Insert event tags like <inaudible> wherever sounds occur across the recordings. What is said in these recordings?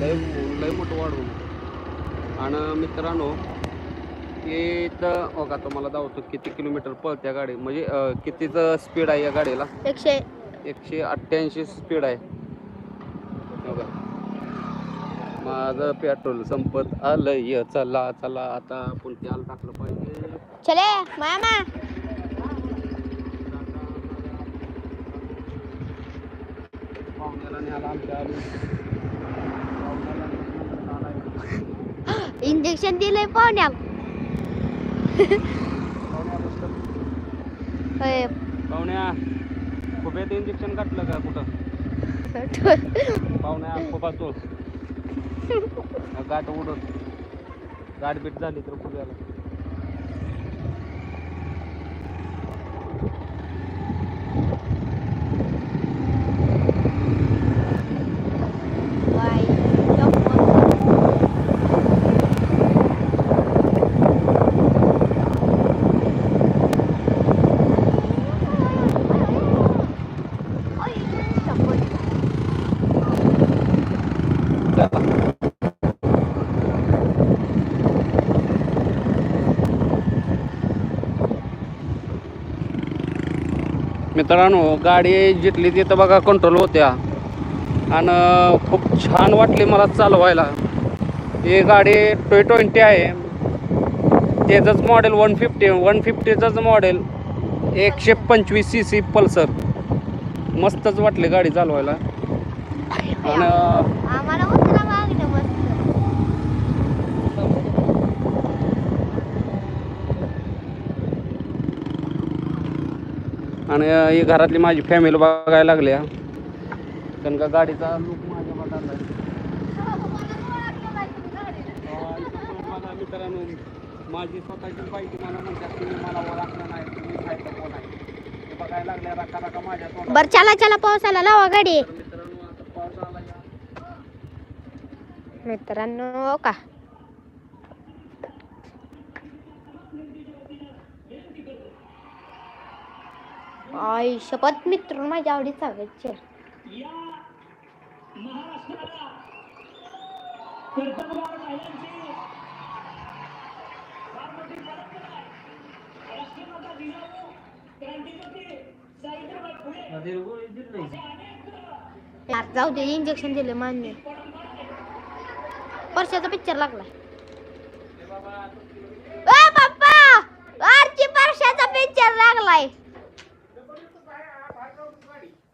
लय लय मोठं वाढवून आणि मित्रांनो तर बघा तुम्हाला दावतो किती किलोमीटर पळत्या गाडी. म्हणजे कितीचं स्पीड आहे या गाडीला? एकशे. एकशे अठ्ठ्याऐंशी स्पीड आहे. बघा. माझं पेट्रोल संपत आलंय. चला चला आता आपण त्याला टाकलं पाहिजे. चले मामा इंजेक्शन <gasps> दिलंय पाहुण्या. पाहुण्या खुब्यात इंजेक्शन घातलं का कुठं? पाहुण्या खुबा चोळ <laughs> गाठ उडत गाठ बीट झाली तर खुब्याला बाई, शपथ. ओय, शपथ. मित्रांनो गाडी जिथली तिथं बघा कंट्रोल होत्या. आणि खूप छान वाटली मला चालवायला. ही गाडी टोय ट्वेंटी आहे. त्याचंच मॉडेल वन फिफ्टी वन फिफ्टीचंच मॉडेल एकशे पंचवीस सी सी पल्सर. मस्तच वाटली गाडी चालवायला. आणि आणि ही घरातली माझी फॅमिली बघायला लागल्या. कारण का गाडीचा लुक माझ्या बघायला मित्रांनो माझी स्वतःची बाईक मला म्हणतात तुम्ही मला ओळखलं नाही तुम्ही खायचं कोण आहे बघायला लागल्या रका रका माझ्या. बर चला चला पावसाला लावा गाडी. तर मित्रांनो आता पाऊस आला या. मित्रांनो हो का? आई शपथ मित्र माझ्या आवडीचा यार जाऊ दे इंजेक्शन दिले मान्य. परशाचा पिक्चर लागलाय. ए पप्पा आरची परशाचा पिक्चर लागलाय झाला संपला याक मामा ए, भाकरी टाकले रांडाच्या खायला पाणी ए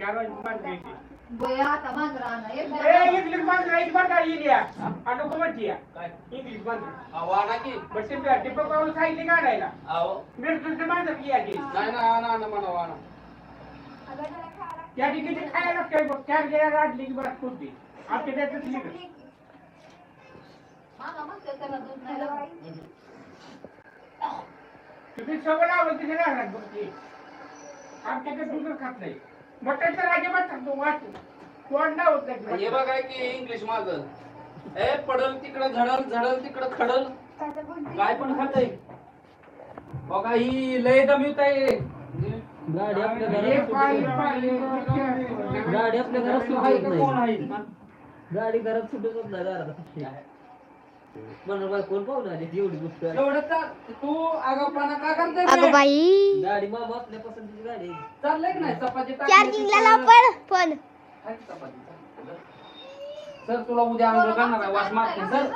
चार वाजता इंग्लिश बरं का येईल या म्हणते इंग्लिश ते टिपक पाऊल काढायला यायचे त्या ठिकाणी खायला बघ. चार गेल्या राडली की बरं निघत तुम्ही सगळं लावलं तिथे राहणार बघ ते. आमच्याकडे दुसरं खात नाही. अजिबात खातो वाचतो तोंड होत नाही हे बघाय की इंग्लिश माझं. ए पडल तिकडं झडल झडल तिकडं खडल. काय पण खातय बघा ही लय दमिवत आहे. गाडी आपल्या हे घरात पाय- सुटत पाय- गाडी आपल्या घरात सुटत कोण नाही. आहे? गाडी घरात सुटतच नाही दारात. म्हणून बाय कोण पाहून आली? एवढी गोष्ट आहे. एवढं का तू आगाऊपणा का करते अगं बाई? गाडी मामा आपल्या पसंतीची गाडी आहे. चाललंय की नाही? चपाती टाकली चार्जिंगला लाव तिथं. पण पण. काय चपाती? सर तुला उद्या आंघोळ करणार आहे. वास मारते सर.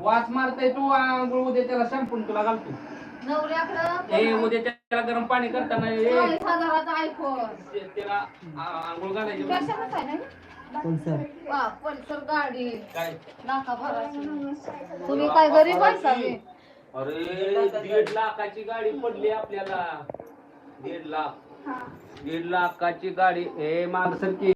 वास मारते तू आंघोळ उद्या त्याला शॅम्पून तुला घालतो. हे उद्या त्याला गरम पाणी करताना हे ते- त्याला आ- आंघोळ घालायची कोण सर काय? तुम्ही काय गरीब बे? अरे दीड लाखाची गाडी पडली आपल्याला. दीड लाख. दीड लाखाची गाडी हे की.